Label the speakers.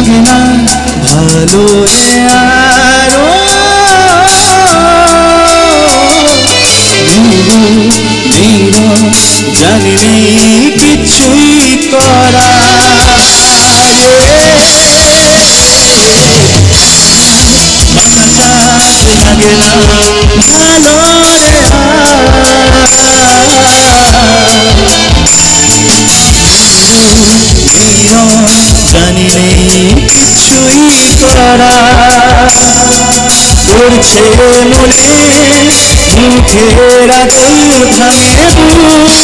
Speaker 1: লাগে না। ভালো আরও। ধীর জানি নেই কিছুই করা লাগে না। ভালো করা করছে মনে মুখের আদল থামে